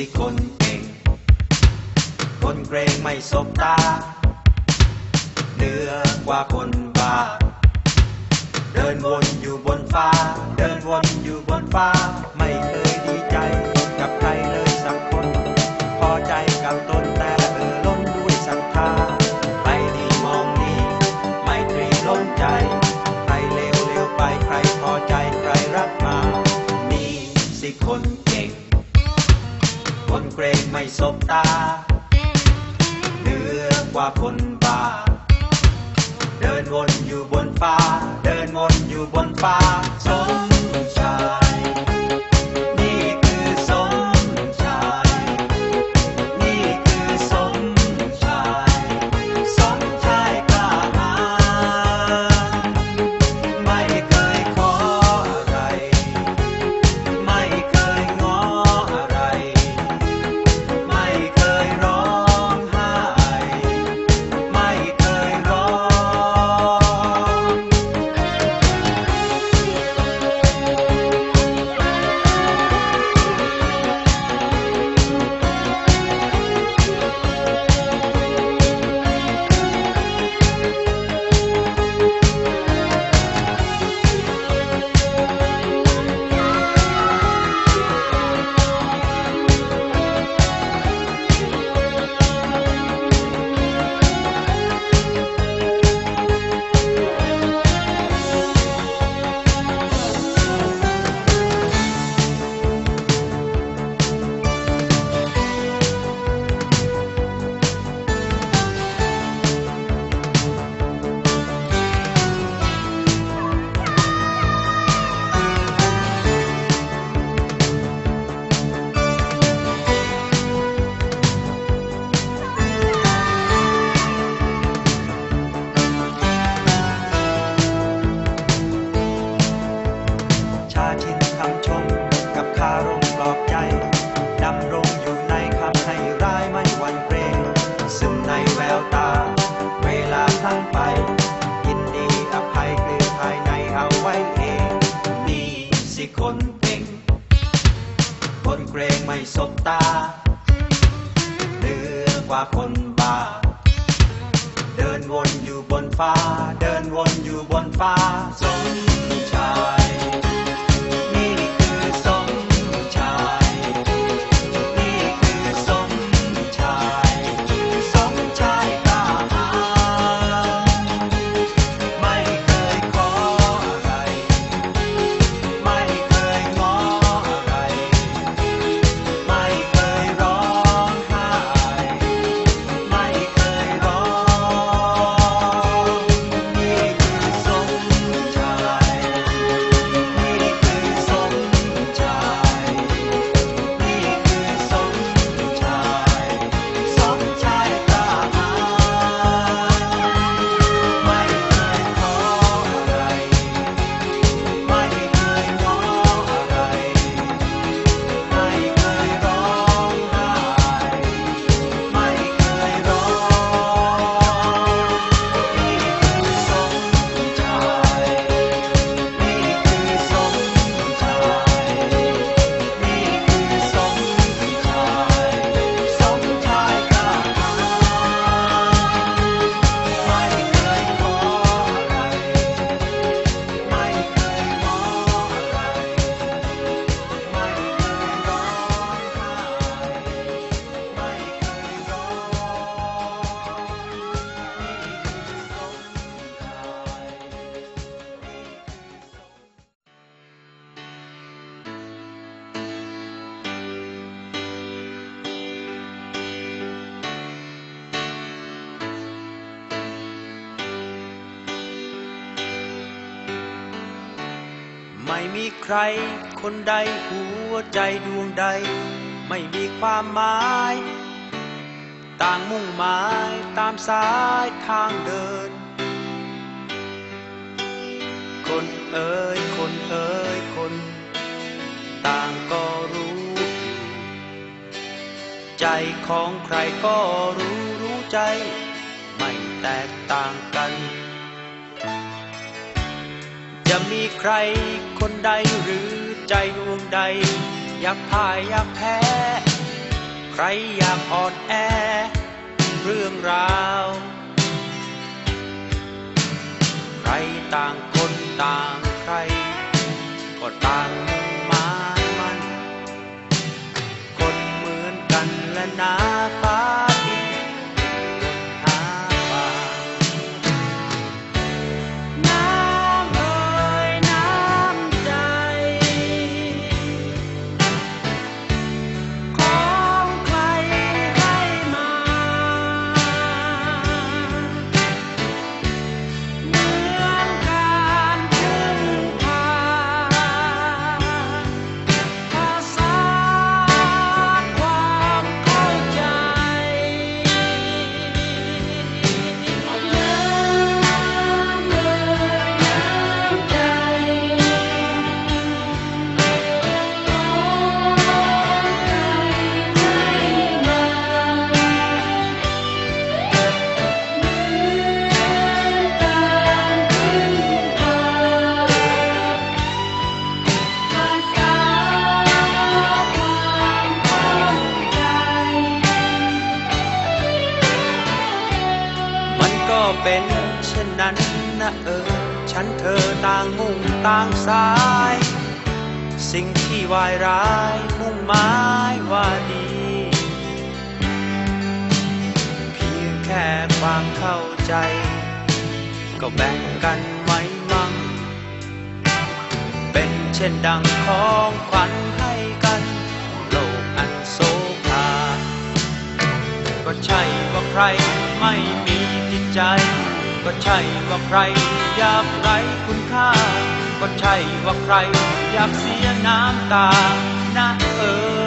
สิคนเก่ง คนเกรงไม่สบตา เหนือกว่าคนบ้า เดินวนอยู่บนฟ้า เดินวนอยู่บนฟ้า ไม่เคยดีใจกับใครเลยสักคน พอใจกับตน คนเกรงไม่สบตาเหนือกว่าคนบ้า เดินวนอยู่บนฟ้า เดินวนอยู่บนฟ้าสม เกรงไม่สบตาเหนือกว่าคนบ้า เดินวนอยู่บนฟ้า เดินวนอยู่บนฟ้าสมชาย ไม่มีใคร คนใดหัวใจดวงใด ไม่มีความหมาย ต่างมุ่งหมายตามสายทางเดิน คนเอ่ยคนเอ่ยคน ต่างก็รู้อยู่ใจของใครก็รู้รู้ใจ ไม่แตกต่างกัน จะมีใครคนใดหรือใจดวงใด อยากพ่ายอยากแพ้ ใครอยากอ่อนแอ เรื่องราว ใครต่างคนต่างใคร ก็ต่างมุ่งมามัน คนเหมือนกันและนาางสาย สิ่งที่วายร้าย มุ่งหมายว่าดี เพียงแค่ความเข้าใจ ก็แบ่งกันไว้มั่ง เป็นเช่นดังของขวัญให้กัน โลกอันโศกาก็ใช่ว่าใครไม่มีจิตใจ ก็ใช่ว่าใครยากไรคุณค่า ก็ใช่ว่าใครอยากเสียน้ำตานะเออ